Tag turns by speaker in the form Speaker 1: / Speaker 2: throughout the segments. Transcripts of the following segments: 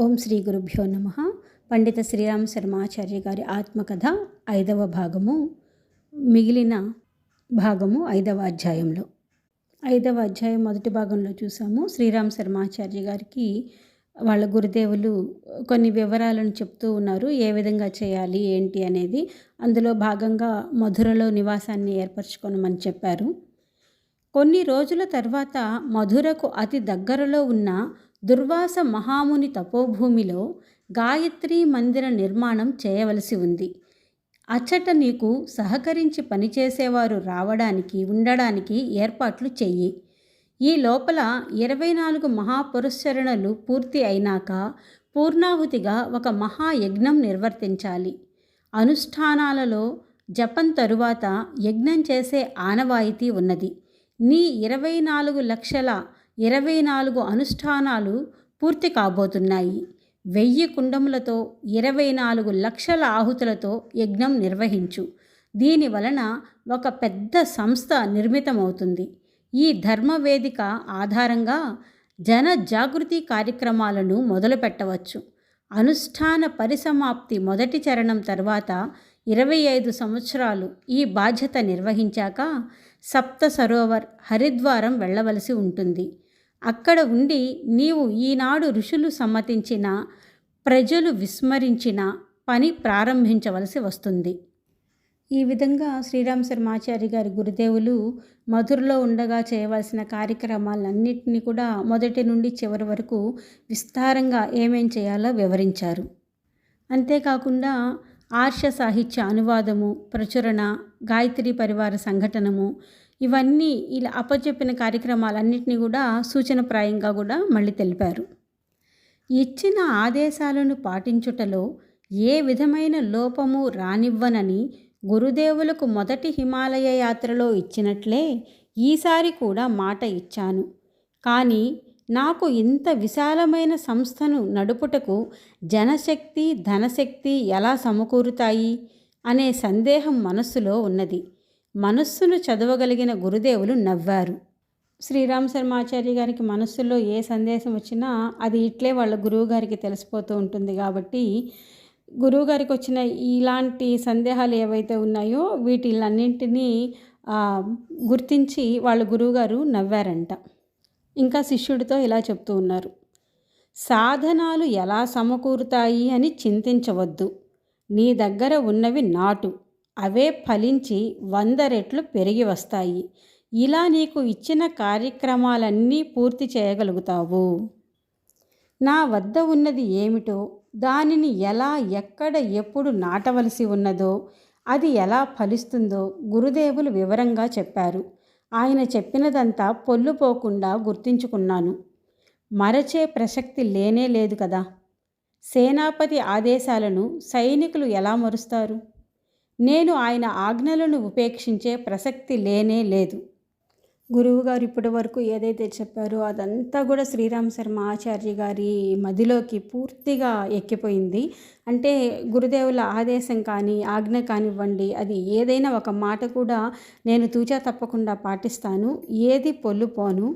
Speaker 1: ఓం శ్రీ గురుభ్యో నమ. పండిత శ్రీరామ శర్మాచార్య గారి ఆత్మకథ ఐదవ భాగము మిగిలిన భాగము ఐదవ అధ్యాయంలో. ఐదవ అధ్యాయం మొదటి భాగంలో చూసాము. శ్రీరామ శర్మాచార్య గారికి వాళ్ళ గురుదేవులు కొన్ని వివరాలను చెప్తూ ఉన్నారు. ఏ విధంగా చేయాలి ఏంటి అనేది అందులో భాగంగా మధురలో నివాసాన్ని ఏర్పరచుకోనమని చెప్పారు. కొన్ని రోజుల తర్వాత మధురకు అతి దగ్గరలో ఉన్న దుర్వాస మహాముని తపోభూమిలో గాయత్రి మందిర నిర్మాణం చేయవలసి ఉంది. అచ్చట నీకు సహకరించి పనిచేసేవారు రావడానికి ఉండడానికి ఏర్పాట్లు చెయ్యి. ఈ లోపల ఇరవై నాలుగు మహాపురస్సరణలు పూర్తి అయినాక పూర్ణాహుతిగా ఒక మహాయజ్ఞం నిర్వర్తించాలి. అనుష్ఠానాలలో జపం తరువాత యజ్ఞం చేసే ఆనవాయితీ ఉన్నది. నీ ఇరవై నాలుగు లక్షల ఇరవై నాలుగు అనుష్ఠానాలు పూర్తి కాబోతున్నాయి. వెయ్యి కుండములతో ఇరవై నాలుగు లక్షల ఆహుతులతో యజ్ఞం నిర్వహించు. దీని వలన ఒక పెద్ద సంస్థ నిర్మితమవుతుంది. ఈ ధర్మవేదిక ఆధారంగా జన జాగృతి కార్యక్రమాలను మొదలుపెట్టవచ్చు. అనుష్ఠాన పరిసమాప్తి మొదటి చరణం తర్వాత ఇరవై ఐదు సంవత్సరాలు ఈ బాధ్యత నిర్వహించాక సప్త సరోవర్ హరిద్వారం వెళ్ళవలసి ఉంటుంది. అక్కడ ఉండి నీవు ఈనాడు ఋషులు సమ్మతించిన ప్రజలు విస్మరించిన పని ప్రారంభించవలసి వస్తుంది. ఈ విధంగా శ్రీరామ్ శర్మాచారి గారి గురుదేవులు మధురలో ఉండగా చేయవలసిన కార్యక్రమాలన్నింటినీ కూడా మొదటి నుండి చివరి వరకు విస్తారంగా ఏమేం చేయాలో వివరించారు. అంతేకాకుండా ఆర్ష సాహిత్య అనువాదము ప్రచురణ గాయత్రి పరివార సంఘటనము ఇవన్నీ ఇలా అప్పచెప్పిన కార్యక్రమాలన్నింటినీ కూడా సూచనప్రాయంగా కూడా మళ్ళీ తెలిపారు. ఇచ్చిన ఆదేశాలను పాటించుటలో ఏ విధమైన లోపము రానివ్వనని గురుదేవులకు మొదటి హిమాలయ యాత్రలో ఇచ్చినట్లే ఈసారి కూడా మాట ఇచ్చాను. కానీ నాకు ఇంత విశాలమైన సంస్థను నడుపుటకు జనశక్తి ధనశక్తి ఎలా సమకూరుతాయి? అనే సందేహం మనస్సులో ఉన్నది. మనస్సును చదవగలిగిన గురుదేవులు నవ్వారు. శ్రీరామ్ శర్మాచార్య గారికి మనస్సులో ఏ సందేశం వచ్చినా అది ఇట్లే వాళ్ళ గురువు గారికి తెలిసిపోతూ ఉంటుంది కాబట్టి గురువు గారికి వచ్చిన ఇలాంటి సందేహాలు ఏవైతే ఉన్నాయో వీటిలన్నింటినీ గుర్తించి వాళ్ళ గురువుగారు నవ్వారంట. ఇంకా శిష్యుడితో ఇలా చెప్తూ ఉన్నారు. సాధనాలు ఎలా సమకూరుతాయి అని చింతించవద్దు. నీ దగ్గర ఉన్నవి నాటు. అవే ఫలించి వంద రెట్లు పెరిగి వస్తాయి. ఇలా నీకు ఇచ్చిన కార్యక్రమాలన్నీ పూర్తి చేయగలుగుతావు. నా వద్ద ఉన్నది ఏమిటో దానిని ఎలా ఎక్కడ ఎప్పుడు నాటవలసి ఉన్నదో అది ఎలా ఫలిస్తుందో గురుదేవులు వివరంగా చెప్పారు. ఆయన చెప్పినదంతా పొల్లుపోకుండా గుర్తించుకున్నాను. మరచే ప్రసక్తి లేనే లేదు కదా. సేనాపతి ఆదేశాలను సైనికులు ఎలా మరుస్తారు? నేను ఆయన ఆజ్ఞలను ఉపేక్షించే ప్రసక్తి లేనే లేదు. గురువుగారు ఇప్పటి వరకు ఏదైతే చెప్పారో అదంతా కూడా శ్రీరామ్ శర్మ ఆచార్య గారి మదిలోకి పూర్తిగా ఎక్కిపోయింది. అంటే గురుదేవుల ఆదేశం కానీ ఆజ్ఞ కానివ్వండి అది ఏదైనా ఒక మాట కూడా నేను తూచా తప్పకుండా పాటిస్తాను. ఏది పొల్లుపోను?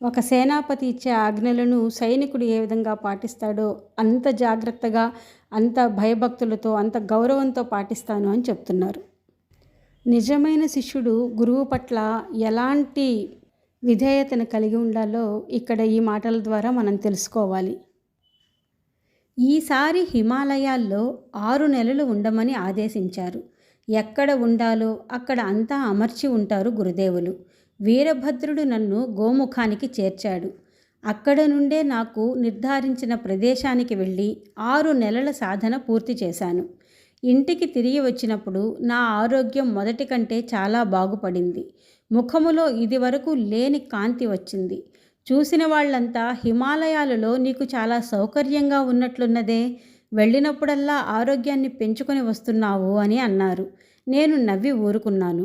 Speaker 1: ఒక సేనాపతి ఇచ్చే ఆజ్ఞలను సైనికుడు ఏ విధంగా పాటిస్తాడో అంత జాగ్రత్తగా అంత భయభక్తులతో అంత గౌరవంతో పాటిస్తాను అని చెప్తున్నారు. నిజమైన శిష్యుడు గురువు పట్ల ఎలాంటి విధేయతను కలిగి ఉండాలో ఇక్కడ ఈ మాటల ద్వారా మనం తెలుసుకోవాలి. ఈసారి హిమాలయాల్లో ఆరు నెలలు ఉండమని ఆదేశించారు. ఎక్కడ ఉండాలో అక్కడ అంతా అమర్చి ఉంటారు గురుదేవులు. వీరభద్రుడు నన్ను గోముఖానికి చేర్చాడు. అక్కడ నుండే నాకు నిర్ధారించిన ప్రదేశానికి వెళ్ళి ఆరు నెలల సాధన పూర్తి చేశాను. ఇంటికి తిరిగి వచ్చినప్పుడు నా ఆరోగ్యం మొదటి కంటే చాలా బాగుపడింది. ముఖములో ఇదివరకు లేని కాంతి వచ్చింది. చూసిన వాళ్ళంతా హిమాలయాలలో నీకు చాలా సౌకర్యంగా ఉన్నట్లున్నదే వెళ్ళినప్పుడల్లా ఆరోగ్యాన్ని పెంచుకొని వస్తున్నావు అని అన్నారు. నేను నవ్వి ఊరుకున్నాను.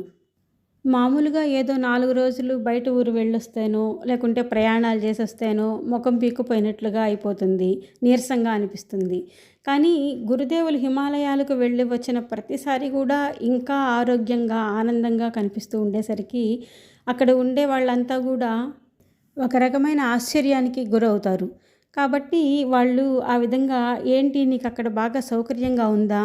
Speaker 1: మామూలుగా ఏదో నాలుగు రోజులు బయట ఊరు వెళ్ళొస్తేనో లేకుంటే ప్రయాణాలు చేసొస్తేనో ముఖం పీక్కుపోయినట్లుగా అయిపోతుంది నీరసంగా అనిపిస్తుంది. కానీ గురుదేవులు హిమాలయాలకు వెళ్ళి వచ్చిన ప్రతిసారి కూడా ఇంకా ఆరోగ్యంగా ఆనందంగా కనిపిస్తూ ఉండేసరికి అక్కడ ఉండే వాళ్ళంతా కూడా ఒక రకమైన ఆశ్చర్యానికి గురవుతారు. కాబట్టి వాళ్ళు ఆ విధంగా ఏంటి నీకు అక్కడ బాగా సౌకర్యంగా ఉందా?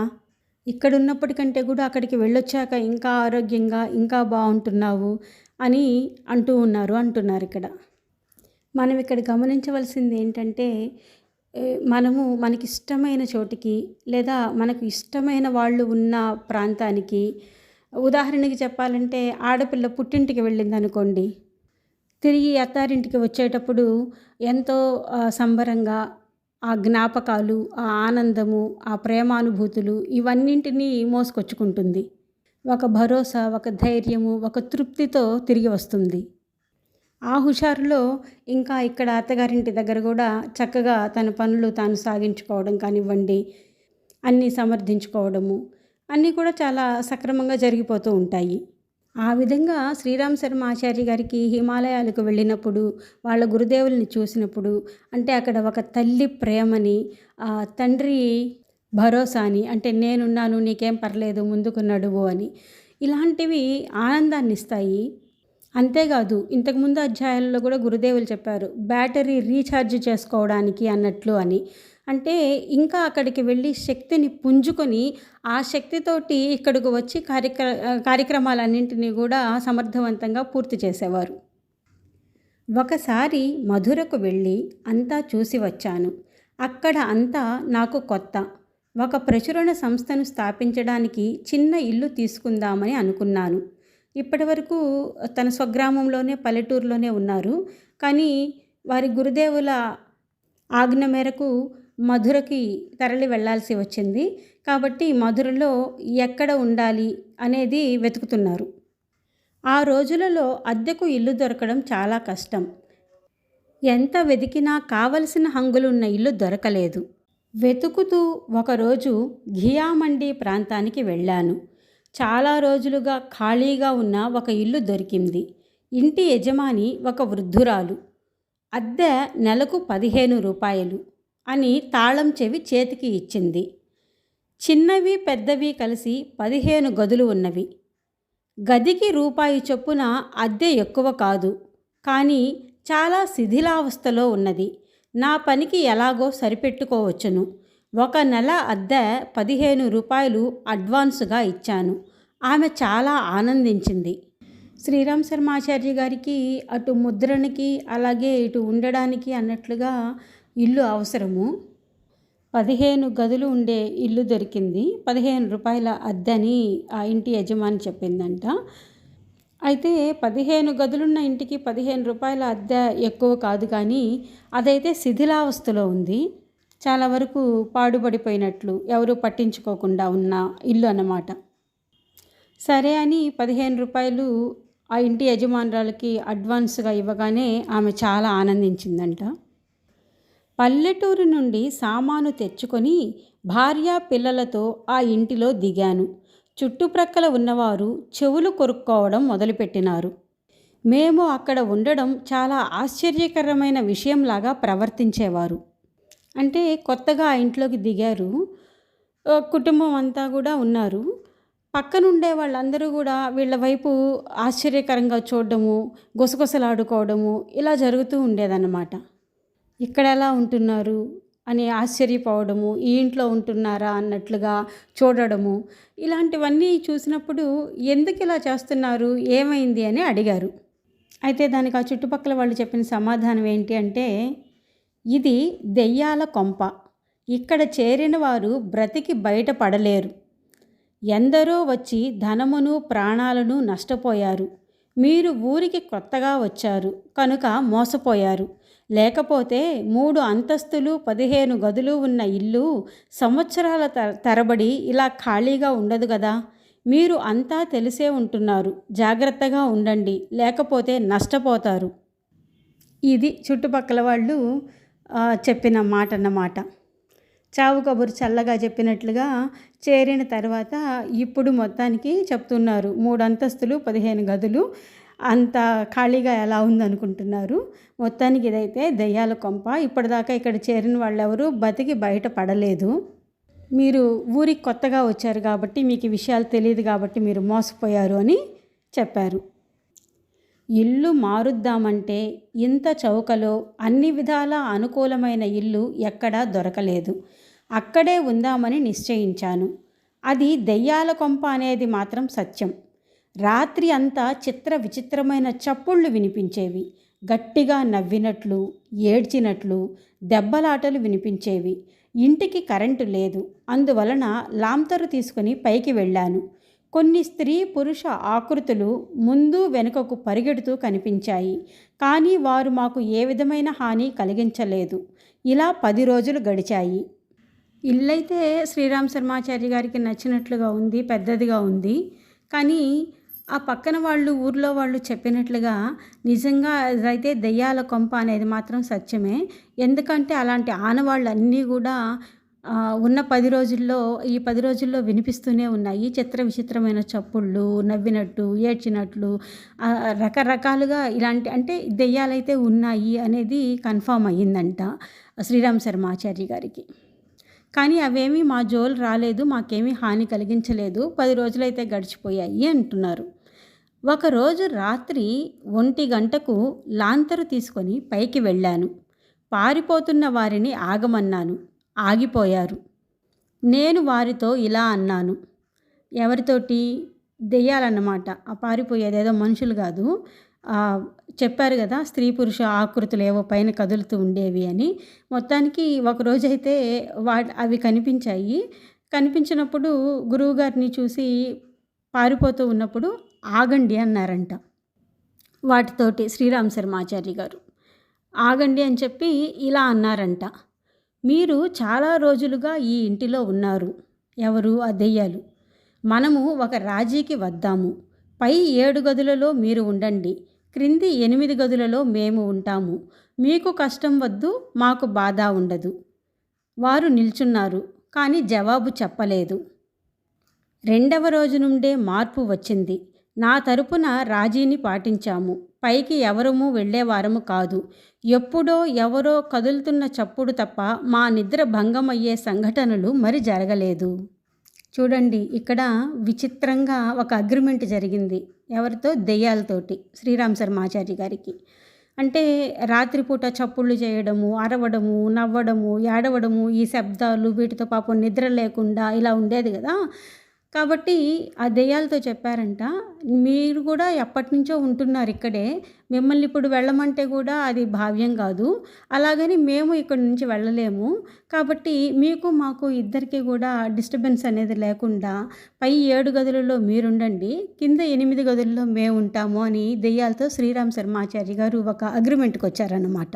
Speaker 1: ఇక్కడ ఉన్నప్పటికంటే కూడా అక్కడికి వెళ్ళొచ్చాక ఇంకా ఆరోగ్యంగా ఇంకా బాగుంటున్నావు అని అంటూ ఉన్నారు అంటున్నారు ఇక్కడ. మనం ఇక్కడ గమనించవలసింది ఏంటంటే మనము మనకి ఇష్టమైన చోటికి లేదా మనకు ఇష్టమైన వాళ్ళు ఉన్న ప్రాంతానికి ఉదాహరణకి చెప్పాలంటే ఆడపిల్ల పుట్టింటికి వెళ్ళింది అనుకోండి తిరిగి అత్తారింటికి వచ్చేటప్పుడు ఎంతో సంబరంగా ఆ జ్ఞాపకాలు ఆ ఆనందము ఆ ప్రేమానుభూతులు ఇవన్నింటినీ మోసుకొచ్చుకుంటుంది. ఒక భరోసా ఒక ధైర్యము ఒక తృప్తితో తిరిగి వస్తుంది. ఆ హుషారులో ఇంకా ఇక్కడ అత్తగారింటి దగ్గర కూడా చక్కగా తన పనులు తాను సాగించుకోవడం కానివ్వండి అన్నీ సమర్థించుకోవడము అన్నీ కూడా చాలా సక్రమంగా జరిగిపోతూ ఉంటాయి. ఆ విధంగా శ్రీరామ్ శర్మ ఆచార్య గారికి హిమాలయాలకు వెళ్ళినప్పుడు వాళ్ళ గురుదేవుల్ని చూసినప్పుడు అంటే అక్కడ ఒక తల్లి ప్రేమని ఆ తండ్రి భరోసాని అంటే నేనున్నాను నీకేం పర్లేదు ముందుకు నడువు అని ఇలాంటివి ఆనందాన్ని ఇస్తాయి అంతేకాదు ఇంతకుముందు అధ్యాయాల్లో కూడా గురుదేవులు చెప్పారు బ్యాటరీ రీఛార్జ్ చేసుకోవడానికి అన్నట్లు అని. అంటే ఇంకా అక్కడికి వెళ్ళి శక్తిని పుంజుకొని ఆ శక్తితోటి ఇక్కడికి వచ్చి కార్యక్ర కార్యక్రమాలన్నింటినీ కూడా సమర్థవంతంగా పూర్తి చేసేవారు. ఒకసారి మధురకు వెళ్ళి అంతా చూసి వచ్చాను. అక్కడ అంతా నాకు కొత్త. ఒక ప్రచురణ సంస్థను స్థాపించడానికి చిన్న ఇల్లు తీసుకుందామని అనుకున్నాను. ఇప్పటి వరకు తన స్వగ్రామంలోనే పల్లెటూరులోనే ఉన్నారు. కానీ వారి గురుదేవుల ఆజ్ఞ మేరకు మధురకి తరలి వెళ్ళాల్సి వచ్చింది. కాబట్టి మధురలో ఎక్కడ ఉండాలి అనేది వెతుకుతున్నారు. ఆ రోజులలో అద్దెకు ఇల్లు దొరకడం చాలా కష్టం. ఎంత వెతికినా కావలసిన హంగులున్న ఇల్లు దొరకలేదు. వెతుకుతూ ఒకరోజు ఘియామండి ప్రాంతానికి వెళ్ళాను. చాలా రోజులుగా ఖాళీగా ఉన్న ఒక ఇల్లు దొరికింది. ఇంటి యజమాని ఒక వృద్ధురాలు. అద్దె నెలకు పదిహేను రూపాయలు అని తాళం చెవి చేతికి ఇచ్చింది. చిన్నవి పెద్దవి కలిసి పదిహేను గదులు ఉన్నవి. గదికి రూపాయి చొప్పున అద్దె ఎక్కువ కాదు. కానీ చాలా శిథిలావస్థలో ఉన్నది. నా పనికి ఎలాగో సరిపెట్టుకోవచ్చును. ఒక నెల అద్దె పదిహేను రూపాయలు అడ్వాన్సుగా ఇచ్చాను. ఆమె చాలా ఆనందించింది. శ్రీరామ్ శర్మాచార్య గారికి అటు ముద్రణకి అలాగే ఇటు ఉండడానికి అన్నట్లుగా ఇల్లు అవసరము. పదిహేను గదులు ఉండే ఇల్లు దొరికింది. పదిహేను రూపాయల అద్దని ఆ ఇంటి యజమాని చెప్పిందంట. అయితే పదిహేను గదులున్న ఇంటికి పదిహేను రూపాయల అద్దె ఎక్కువ కాదు కానీ అదైతే శిథిలావస్థలో ఉంది. చాలా వరకు పాడుపడిపోయినట్లు ఎవరు పట్టించుకోకుండా ఉన్న ఇల్లు అన్నమాట. సరే అని పదిహేను రూపాయలు ఆ ఇంటి యజమానురాలకి అడ్వాన్స్గా ఇవ్వగానే ఆమె చాలా ఆనందించిందంట. పల్లెటూరు నుండి సామాను తెచ్చుకొని భార్య పిల్లలతో ఆ ఇంటిలో దిగాను. చుట్టుప్రక్కల ఉన్నవారు చెవులు కొరుక్కోవడం మొదలుపెట్టినారు. మేము అక్కడ ఉండడం చాలా ఆశ్చర్యకరమైన విషయంలాగా ప్రవర్తించేవారు. అంటే కొత్తగా ఆ ఇంట్లోకి దిగారు. కుటుంబం అంతా కూడా ఉన్నారు. పక్కనుండే వాళ్ళందరూ కూడా వీళ్ళ వైపు ఆశ్చర్యకరంగా చూడడము గుసగుసలాడుకోవడము ఇలా జరుగుతూ ఉండేదన్నమాట. ఇక్కడ ఎలా ఉంటున్నారు అని ఆశ్చర్యపోవడము ఈ ఇంట్లో ఉంటున్నారా అన్నట్లుగా చూడడము ఇలాంటివన్నీ చూసినప్పుడు ఎందుకు ఇలా చేస్తున్నారు ఏమైంది అని అడిగారు. అయితే దానికి ఆ చుట్టుపక్కల వాళ్ళు చెప్పిన సమాధానం ఏంటి అంటే ఇది దెయ్యాల కొంప. ఇక్కడ చేరిన వారు బ్రతికి బయటపడలేరు ఎందరో వచ్చి ధనమును ప్రాణాలను నష్టపోయారు. మీరు ఊరికి కొత్తగా వచ్చారు కనుక మోసపోయారు. లేకపోతే మూడు అంతస్తులు పదిహేను గదులు ఉన్న ఇల్లు సంవత్సరాల తరబడి ఇలా ఖాళీగా ఉండదు కదా మీరు అంతా తెలిసే ఉంటున్నారు. జాగ్రత్తగా ఉండండి లేకపోతే నష్టపోతారు. ఇది చుట్టుపక్కల వాళ్ళు చెప్పిన మాట అన్నమాట. చావు కబురు చల్లగా చెప్పినట్లుగా చేరిన తర్వాత ఇప్పుడు మొత్తానికి చెప్తున్నారు. మూడు అంతస్తులు పదిహేను గదులు అంత ఖాళీగా ఎలా ఉందనుకుంటున్నారు? మొత్తానికి ఇదైతే దయ్యాల కొంప. ఇప్పటిదాకా ఇక్కడ చేరిన వాళ్ళెవరూ బతికి బయట పడలేదు. మీరు ఊరికి కొత్తగా వచ్చారు కాబట్టి మీకు విషయాలు తెలియదు కాబట్టి మీరు మోసపోయారు అని చెప్పారు. ఇల్లు మారుద్దామంటే ఇంత చౌకలో అన్ని విధాల అనుకూలమైన ఇల్లు ఎక్కడా దొరకలేదు. అక్కడే ఉందామని నిశ్చయించాను. అది దెయ్యాల కొంప అనేది మాత్రం సత్యం. రాత్రి అంతా చిత్ర విచిత్రమైన చప్పుళ్ళు వినిపించేవి. గట్టిగా నవ్వినట్లు ఏడ్చినట్లు దెబ్బలాటలు వినిపించేవి. ఇంటికి కరెంటు లేదు. అందువలన లాంతరు తీసుకుని పైకి వెళ్ళాను. కొన్ని స్త్రీ పురుష ఆకృతులు ముందు వెనుకకు పరిగెడుతూ కనిపించాయి. కానీ వారు మాకు ఏ విధమైన హాని కలిగించలేదు. ఇలా పది రోజులు గడిచాయి. ఇల్లైతే శ్రీరామ్ శర్మాచార్య గారికి నచ్చినట్లుగా ఉంది పెద్దదిగా ఉంది. కానీ ఆ పక్కన వాళ్ళు ఊర్లో వాళ్ళు చెప్పినట్లుగా నిజంగా అదైతే దెయ్యాల కొంప అనేది మాత్రం సత్యమే. ఎందుకంటే అలాంటి ఆనవాళ్ళు అన్నీ కూడా ఉన్న పది రోజుల్లో ఈ పది రోజుల్లో వినిపిస్తూనే ఉన్నాయి. చిత్ర విచిత్రమైన చప్పుళ్ళు నవ్వినట్టు ఏడ్చినట్లు రకరకాలుగా ఇలాంటి అంటే దెయ్యాలైతే ఉన్నాయి అనేది కన్ఫామ్ అయ్యిందంట శ్రీరామ్ శర్మ ఆచార్య గారికి. కానీ అవేమీ మా జోలు రాలేదు మాకేమీ హాని కలిగించలేదు పది రోజులైతే గడిచిపోయాయి అంటున్నారు. ఒకరోజు రాత్రి ఒంటి గంటకు లాంతరు తీసుకొని పైకి వెళ్ళాను. పారిపోతున్న వారిని ఆగమన్నాను. ఆగిపోయారు. నేను వారితో ఇలా అన్నాను. ఎవరితోటి? దెయ్యాలన్నమాట. ఆ పారిపోయేది ఏదో మనుషులు కాదు. చెప్పారు కదా స్త్రీ పురుష ఆకృతులు ఏవో పైన కదులుతూ ఉండేవి అని. మొత్తానికి ఒకరోజైతే వా అవి కనిపించాయి. కనిపించినప్పుడు గురువుగారిని చూసి పారిపోతూ ఉన్నప్పుడు ఆగండి అన్నారంట. వాటితోటి శ్రీరామ్ శర్మాచార్య గారు. ఆగండి అని చెప్పి ఇలా అన్నారంట. మీరు చాలా రోజులుగా ఈ ఇంటిలో ఉన్నారు. ఎవరు? ఆ దెయ్యాలు మనము ఒక రాజీకి వద్దాము. పై ఏడు గదులలో మీరు ఉండండి. క్రింది ఎనిమిది గదులలో మేము ఉంటాము. మీకు కష్టం వద్దు మాకు బాధ ఉండదు. వారు నిల్చున్నారు కానీ జవాబు చెప్పలేదు. రెండవ రోజు నుండే మార్పు వచ్చింది. నా తరపున రాజీని పాటించాము. పైకి ఎవరము వెళ్ళేవారము కాదు. ఎప్పుడో ఎవరో కదులుతున్న చప్పుడు తప్ప మా నిద్ర భంగమయ్యే సంఘటనలు మరి జరగలేదు. చూడండి ఇక్కడ విచిత్రంగా ఒక అగ్రిమెంట్ జరిగింది. ఎవరితో? దెయ్యాలతోటి శ్రీరామ్ శర్మాచార్య గారికి. అంటే రాత్రిపూట చప్పుళ్ళు చేయడము అరవడము నవ్వడము ఏడవడము ఈ శబ్దాలు వీటితో పాపం నిద్ర లేకుండా ఇలా ఉండేది కదా. కాబట్టి ఆ దెయ్యాలతో చెప్పారంట మీరు కూడా ఎప్పటి నుంచో ఉంటున్నారు ఇక్కడే మిమ్మల్ని ఇప్పుడు వెళ్ళమంటే కూడా అది భావ్యం కాదు. అలాగని మేము ఇక్కడ నుంచి వెళ్ళలేము. కాబట్టి మీకు మాకు ఇద్దరికి కూడా డిస్టర్బెన్స్ అనేది లేకుండా పై ఏడు గదులలో మీరుండండి. కింద ఎనిమిది గదుల్లో మేము ఉంటాము అని దెయ్యాలతో శ్రీరామ్ శర్మాచారి గారు ఒక అగ్రిమెంట్కి వచ్చారన్నమాట.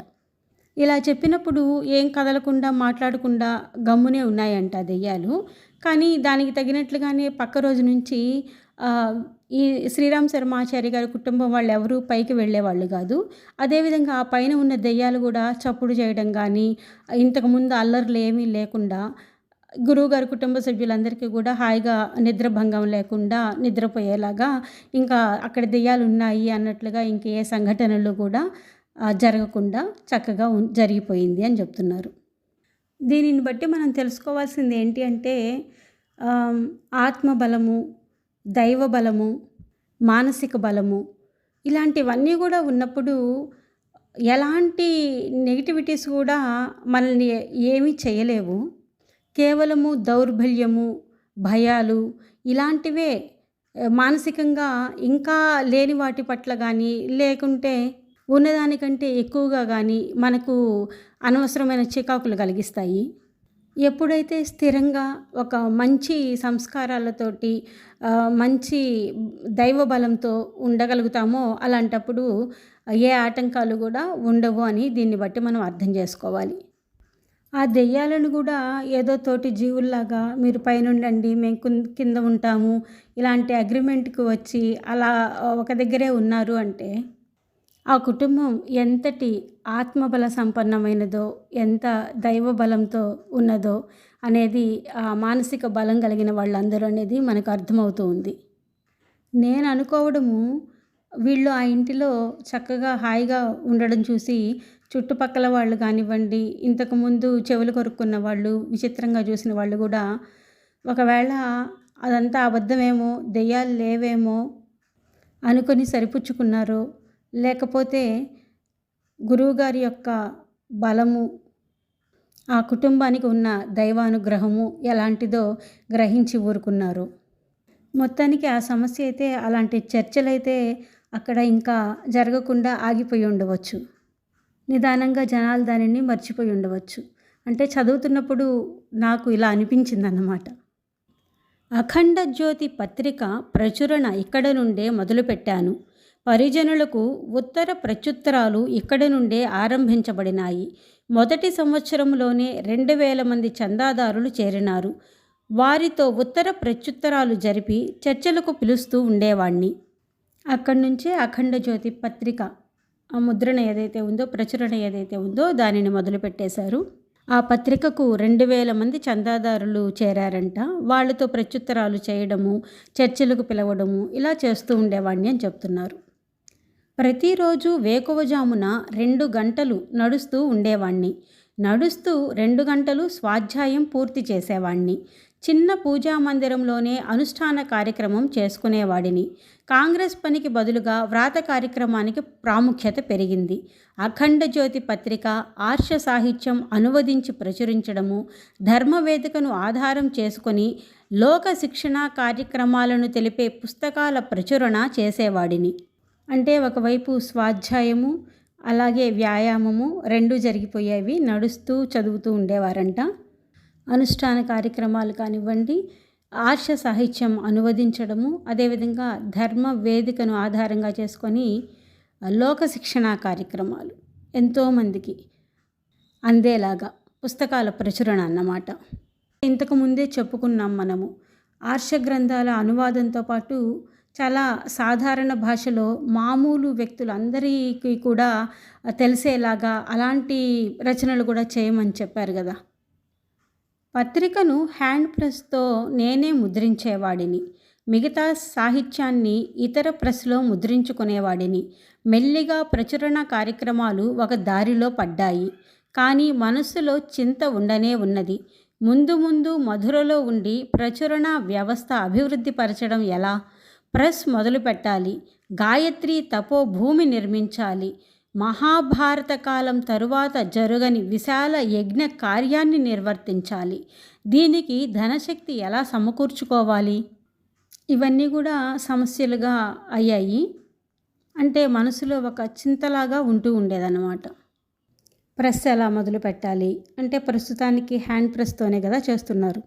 Speaker 1: ఇలా చెప్పినప్పుడు ఏం కదలకుండా మాట్లాడకుండా గమ్మునే ఉన్నాయంట దెయ్యాలు. కానీ దానికి తగినట్లుగానే పక్క రోజు నుంచి ఈ శ్రీరామ్ శర్మాచారి గారి కుటుంబం వాళ్ళు ఎవరు పైకి వెళ్ళేవాళ్ళు కాదు. అదేవిధంగా ఆ పైన ఉన్న దెయ్యాలు కూడా చప్పుడు చేయడం కానీ ఇంతకుముందు అల్లర్లు ఏమీ లేకుండా గురువుగారి కుటుంబ సభ్యులందరికీ కూడా హాయిగా నిద్రభంగం లేకుండా నిద్రపోయేలాగా ఇంకా అక్కడ దెయ్యాలు ఉన్నాయి అన్నట్లుగా ఇంక ఏ సంఘటనలు కూడా జరగకుండా చక్కగా జరిగిపోయింది అని చెప్తున్నారు. దీనిని బట్టి మనం తెలుసుకోవాల్సింది ఏంటి అంటే ఆత్మబలము దైవ బలము మానసిక బలము ఇలాంటివన్నీ కూడా ఉన్నప్పుడు ఎలాంటి నెగిటివిటీస్ కూడా మనల్ని ఏమీ చేయలేవు. కేవలము దౌర్బల్యము భయాలు ఇలాంటివే మానసికంగా ఇంకా లేని వాటి పట్ల కానీ లేకుంటే ఉన్నదానికంటే ఎక్కువగా కానీ మనకు అనవసరమైన చికాకులు కలిగిస్తాయి. ఎప్పుడైతే స్థిరంగా ఒక మంచి సంస్కారాలతోటి మంచి దైవ బలంతో ఉండగలుగుతామో అలాంటప్పుడు ఏ ఆటంకాలు కూడా ఉండవు అని దీన్ని బట్టి మనం అర్థం చేసుకోవాలి. ఆ దెయ్యాలను కూడా ఏదో తోటి జీవుల్లాగా మీరు పైనుండండి మేము కింద ఉంటాము ఇలాంటి అగ్రిమెంట్కి వచ్చి అలా ఒక దగ్గరే ఉన్నారు అంటే ఆ కుటుంబం ఎంతటి ఆత్మబల సంపన్నమైనదో ఎంత దైవ బలంతో ఉన్నదో అనేది ఆ మానసిక బలం కలిగిన వాళ్ళందరూ అనేది మనకు అర్థమవుతూ ఉంది. నేను అనుకోవడము వీళ్ళు ఆ ఇంటిలో చక్కగా హాయిగా ఉండడం చూసి చుట్టుపక్కల వాళ్ళు కానివ్వండి ఇంతకుముందు చెవులు కొరుక్కున్న వాళ్ళు విచిత్రంగా చూసిన వాళ్ళు కూడా ఒకవేళ అదంతా అబద్ధమేమో దెయ్యాలు లేవేమో అనుకొని సరిపుచ్చుకున్నారు లేకపోతే గురువుగారి యొక్క బలము ఆ కుటుంబానికి ఉన్న దైవానుగ్రహము ఎలాంటిదో గ్రహించి ఊరుకున్నారు. మొత్తానికి ఆ సమస్య అయితే అలాంటి చర్చలైతే అక్కడ ఇంకా జరగకుండా ఆగిపోయి ఉండవచ్చు. నిదానంగా జనాలు దానిని మర్చిపోయి ఉండవచ్చు. అంటే చదువుతున్నప్పుడు నాకు ఇలా అనిపించిందన్నమాట. అఖండ జ్యోతి పత్రిక ప్రచురణ ఇక్కడ నుండే మొదలుపెట్టాను. పరిజనులకు ఉత్తర ప్రత్యుత్తరాలు ఇక్కడ నుండే ఆరంభించబడినాయి. మొదటి సంవత్సరంలోనే రెండు వేల మంది చందాదారులు చేరినారు. వారితో ఉత్తర ప్రత్యుత్తరాలు జరిపి చర్చలకు పిలుస్తూ ఉండేవాణ్ణి. అక్కడి నుంచే అఖండ జ్యోతి పత్రిక ఆ ముద్రణ ఏదైతే ఉందో ప్రచురణ ఏదైతే ఉందో దానిని మొదలుపెట్టేశారు. ఆ పత్రికకు రెండు వేల మంది చందాదారులు చేరారంట. వాళ్ళతో ప్రత్యుత్తరాలు చేయడము చర్చలకు పిలవడము ఇలా చేస్తూ ఉండేవాడిని అని చెప్తున్నారు. ప్రతిరోజు వేకువజామున రెండు గంటలు నడుస్తూ ఉండేవాణ్ణి. నడుస్తూ రెండు గంటలు స్వాధ్యాయం పూర్తి చేసేవాణ్ణి. చిన్న పూజా మందిరంలోనే అనుష్ఠాన కార్యక్రమం చేసుకునేవాడిని. కాంగ్రెస్ పనికి బదులుగా వ్రాత కార్యక్రమానికి ప్రాముఖ్యత పెరిగింది. అఖండ జ్యోతి పత్రిక ఆర్ష సాహిత్యం అనువదించి ప్రచురించడము ధర్మవేదికను ఆధారం చేసుకొని లోక శిక్షణ కార్యక్రమాలను తెలిపే పుస్తకాల ప్రచురణ చేసేవాడిని. అంటే ఒకవైపు స్వాధ్యాయము అలాగే వ్యాయామము రెండు జరిగిపోయేవి. నడుస్తూ చదువుతూ ఉండేవారంట. అనుష్ఠాన కార్యక్రమాలు కానివ్వండి ఆర్ష సాహిత్యం అనువదించడము అదేవిధంగా ధర్మ వేదికను ఆధారంగా చేసుకొని లోక శిక్షణ కార్యక్రమాలు ఎంతోమందికి అందేలాగా పుస్తకాల ప్రచురణ అన్నమాట. ఇంతకుముందే చెప్పుకున్నాం మనము. ఆర్ష గ్రంథాల అనువాదంతో పాటు చాలా సాధారణ భాషలో మామూలు వ్యక్తులందరికీ కూడా తెలిసేలాగా అలాంటి రచనలు కూడా చేయమని చెప్పారు కదా. పత్రికను హ్యాండ్ ప్రెస్తో నేనే ముద్రించేవాడిని. మిగతా సాహిత్యాన్ని ఇతర ప్రెస్లో ముద్రించుకునేవాడిని. మెల్లిగా ప్రచురణ కార్యక్రమాలు ఒక దారిలో పడ్డాయి. కానీ మనస్సులో చింత ఉండనే ఉన్నది. ముందు ముందు మధురలో ఉండి ప్రచురణ వ్యవస్థ అభివృద్ధి పరచడం ఎలా? ప్రెస్ మొదలు పెట్టాలి. గాయత్రి తపో భూమి నిర్మించాలి. మహాభారత కాలం తరువాత జరుగని విశాల యజ్ఞ కార్యాన్ని నిర్వర్తించాలి. దీనికి ధనశక్తి ఎలా సమకూర్చుకోవాలి? ఇవన్నీ కూడా సమస్యలుగా అయ్యాయి. అంటే మనసులో ఒక చింతలాగా ఉంటూ ఉండేదన్నమాట. ప్రెస్ ఎలా మొదలు పెట్టాలి? అంటే ప్రస్తుతానికి హ్యాండ్ ప్రెస్తోనే కదా చేస్తున్నారు.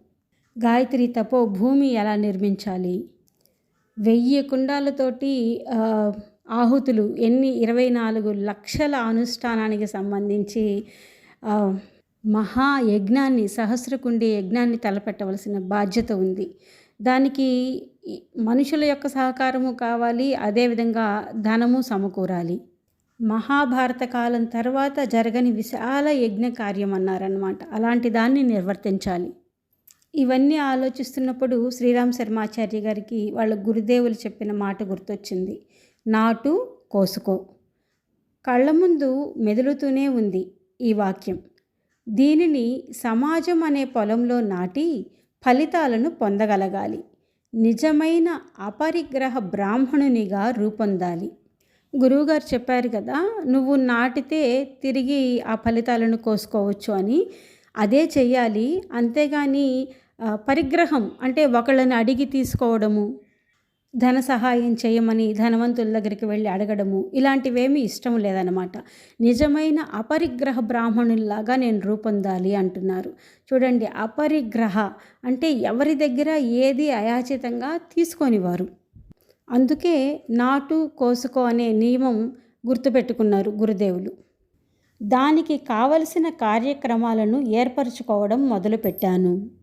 Speaker 1: గాయత్రి తపో భూమి ఎలా నిర్మించాలి? వెయ్యి కుండాలతోటి ఆహుతులు ఎన్ని? ఇరవై నాలుగు లక్షల అనుష్ఠానానికి సంబంధించి మహాయజ్ఞాన్ని సహస్రకుండి యజ్ఞాన్ని తలపెట్టవలసిన బాధ్యత ఉంది. దానికి మనుషుల యొక్క సహకారము కావాలి అదేవిధంగా ధనము సమకూరాలి. మహాభారత కాలం తర్వాత జరగని విశాల యజ్ఞ కార్యం అన్నారనమాట అలాంటి దాన్ని నిర్వర్తించాలి. ఇవన్నీ ఆలోచిస్తున్నప్పుడు శ్రీరామ్ శర్మాచార్య గారికి వాళ్ళ గురుదేవులు చెప్పిన మాట గుర్తొచ్చింది. నాటు కోసుకో. కళ్ళ ముందు మెదులుతూనే ఉంది ఈ వాక్యం. దీనిని సమాజం అనే పొలంలో నాటి ఫలితాలను పొందగలగాలి. నిజమైన అపరిగ్రహ బ్రాహ్మణునిగా రూపొందాలి. గురువుగారు చెప్పారు కదా నువ్వు నాటితే తిరిగి ఆ ఫలితాలను కోసుకోవచ్చు అని. అదే చెయ్యాలి. అంతేగాని పరిగ్రహం అంటే ఒకళ్ళని అడిగి తీసుకోవడము ధన సహాయం చేయమని ధనవంతుల దగ్గరికి వెళ్ళి అడగడము ఇలాంటివేమీ ఇష్టం లేదనమాట నిజమైన అపరిగ్రహ బ్రాహ్మణుల్లాగా నేను రూపొందాలి అంటున్నారు. చూడండి అపరిగ్రహ అంటే ఎవరి దగ్గర ఏది అయాచితంగా తీసుకొనివారు. అందుకే నాటు కోసుకో అనే నియమం గుర్తుపెట్టుకున్నారు గురుదేవులు. దానికి కావలసిన కార్యక్రమాలను ఏర్పరచుకోవడం మొదలుపెట్టాను.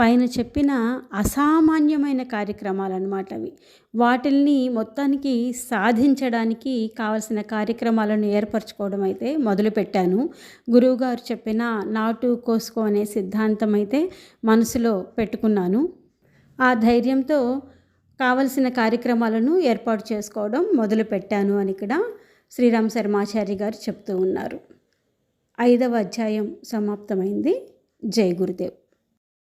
Speaker 1: పైన చెప్పిన అసామాన్యమైన కార్యక్రమాలు అన్నమాట అవి. వాటిల్ని మొత్తానికి సాధించడానికి కావలసిన కార్యక్రమాలను ఏర్పరచుకోవడం అయితే మొదలుపెట్టాను గురువుగారు చెప్పిన నాటు కోసుకో అనే సిద్ధాంతం అయితే మనసులో పెట్టుకున్నాను. ఆ ధైర్యంతో కావలసిన కార్యక్రమాలను ఏర్పాటు చేసుకోవడం మొదలుపెట్టాను అని ఇక్కడ శ్రీరామ్ శర్మాచారి గారు చెప్తూ ఉన్నారు. ఐదవ అధ్యాయం సమాప్తమైంది. జై గురుదేవ్.